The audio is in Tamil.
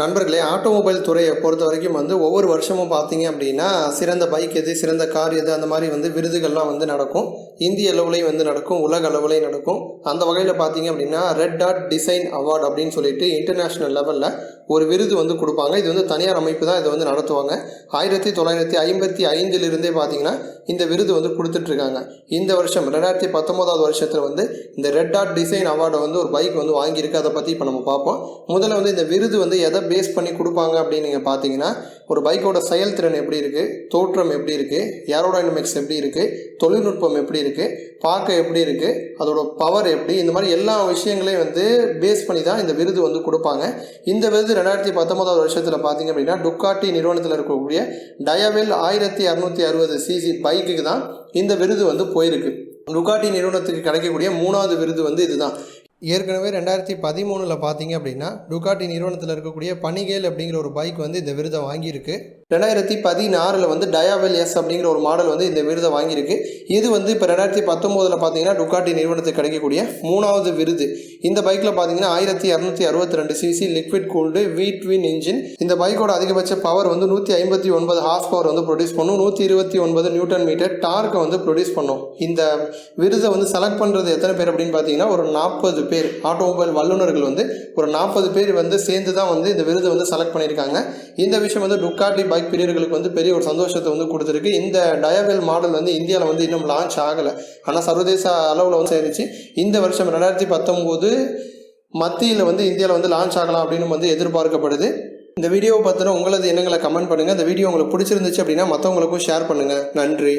நண்பர்களே ஆட்டோமொபைல் துறையை பொறுத்த வரைக்கும் வந்து ஒவ்வொரு வருஷமும் பார்த்தீங்க அப்படின்னா சிறந்த பைக் எது சிறந்த கார் எது அந்த மாதிரி வந்து விருதுகள்லாம் வந்து நடக்கும். இந்திய அளவுலேயும் வந்து நடக்கும் உலக அளவுலேயும் நடக்கும். அந்த வகையில் பார்த்தீங்க அப்படின்னா ரெட் டாட் டிசைன் அவார்டு அப்படின்னு சொல்லிட்டு இன்டர்நேஷ்னல் லெவலில் ஒரு விருது வந்து கொடுப்பாங்க. இது வந்து தனியார் அமைப்பு தான் இதை வந்து நடத்துவாங்க. ஆயிரத்தி தொள்ளாயிரத்தி ஐம்பத்தி ஐந்திலிருந்தே பார்த்தீங்கன்னா இந்த விருது வந்து கொடுத்துட்ருக்காங்க. இந்த வருஷம் ரெண்டாயிரத்தி பத்தொம்போதாவது வருஷத்தில் வந்து இந்த ரெட் டாட் டிசைன் அவார்டை வந்து ஒரு பைக் வந்து வாங்கியிருக்கு. அதை பற்றி இப்போ நம்ம பார்ப்போம். முதல்ல வந்து இந்த விருது வந்து எதை பேஸ் பண்ணி கொடுப்பாங்க அப்படின்னு நீங்கள் பார்த்தீங்கன்னா ஒரு பைக்கோட செயல்திறன் எப்படி இருக்குது தோற்றம் எப்படி இருக்குது ஏரோடைனமிக்ஸ் எப்படி இருக்குது தொழில்நுட்பம் எப்படி இருக்குது பார்க்க எப்படி இருக்குது அதோட பவர் எப்படி? இந்த மாதிரி எல்லா விஷயங்களையும் வந்து பேஸ் பண்ணி தான் இந்த விருது வந்து கொடுப்பாங்க. இந்த விருது ரெண்டாயிரத்தி பத்தொன்பதாவது வருஷத்தில் பார்த்தீங்க அப்படின்னா டுக்காட்டி நிறுவனத்தில் இருக்கக்கூடிய டயவெல் ஆயிரத்தி இரநூத்தி அறுபது சிசி பைக்குக்கு தான் இந்த விருது வந்து போயிருக்கு. டுக்காட்டி நிறுவனத்துக்கு கிடைக்கக்கூடிய மூணாவது விருது வந்து இதுதான். ஏற்கனவே ரெண்டாயிரத்தி பதிமூணில் பார்த்தீங்க அப்படின்னா டுகாட்டி நிறுவனத்தில் இருக்கக்கூடிய பனிகேல் அப்படிங்கிற ஒரு பைக் வந்து இந்த விருதை வாங்கியிருக்கு. ரெண்டாயிரத்தி பதினாறில் வந்து டயாவெல் எஸ் அப்படிங்கிற ஒரு மாடல் வந்து இந்த விருதை வாங்கியிருக்கு. இது வந்து இப்போ ரெண்டாயிரத்தி பத்தொம்போதில் பார்த்தீங்கன்னா டுகாட்டி நிறுவனத்துக்கு கிடைக்கக்கூடிய மூணாவது விருது. இந்த பைக்கில் பார்த்தீங்கன்னா ஆயிரத்தி இரநூத்தி அறுபத்தி ரெண்டு CC liquid cooled V twin engine இந்த பைக்கோட அதிகபட்ச பவர் வந்து நூற்றி ஐம்பத்தி ஒன்பது ஹார்ஸ் பவர் வந்து ப்ரொடியூஸ் பண்ணும். நூற்றி இருபத்தி ஒன்பது நியூட்டன் மீட்டர் டார்க்கை வந்து ப்ரொடியூஸ் பண்ணும். இந்த விருதை வந்து செலக்ட் பண்ணுறது எத்தனை பேர் அப்படின்னு பார்த்தீங்கன்னா ஒரு நாற்பது பேர். ஆட்டோமொபைல் வல்லுநர்கள் வந்து ஒரு நாற்பது பேர் வந்து சேர்ந்து தான் வந்து இந்த விருதை வந்து செலக்ட் பண்ணியிருக்காங்க. இந்த விஷயம் வந்து டுக்காட்டி பைக் பிரியர்களுக்கு வந்து பெரிய ஒரு சந்தோஷத்தை வந்து கொடுத்துருக்கு. இந்த டயவெல் மாடல் வந்து இந்தியாவில் வந்து இன்னும் லான்ச் ஆகலை. ஆனால் சர்வதேச அளவில் வந்து சேர்ந்துச்சு. இந்த வருஷம் ரெண்டாயிரத்தி பத்தொம்போது மத்தியில் வந்து இந்தியாவில் வந்து லான்ச் ஆகலாம் அப்படின்னு வந்து எதிர்பார்க்கப்படுது. இந்த வீடியோவை பார்த்தோன்னா உங்களது எண்ணங்களை கமெண்ட் பண்ணுங்கள் இந்த வீடியோ உங்களுக்கு பிடிச்சிருந்துச்சு அப்படின்னா மற்றவங்களுக்கும் ஷேர் பண்ணுங்கள் நன்றி.